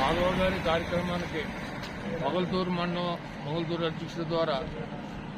మాధవ గారి కార్యక్రమానికి మొగల్తూరు మండలం మొగల్తూరు అధ్యక్షుల ద్వారా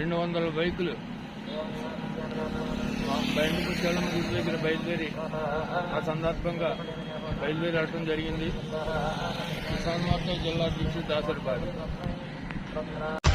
రెండు వందల బైకులు బయటకు చలం దగ్గర బయలుదేరి ఆ సందర్భంగా బయలుదేరి రావడం జరిగింది కిసాన్ వార్త జిల్లా అధ్యక్షుడు దాసరిపాడు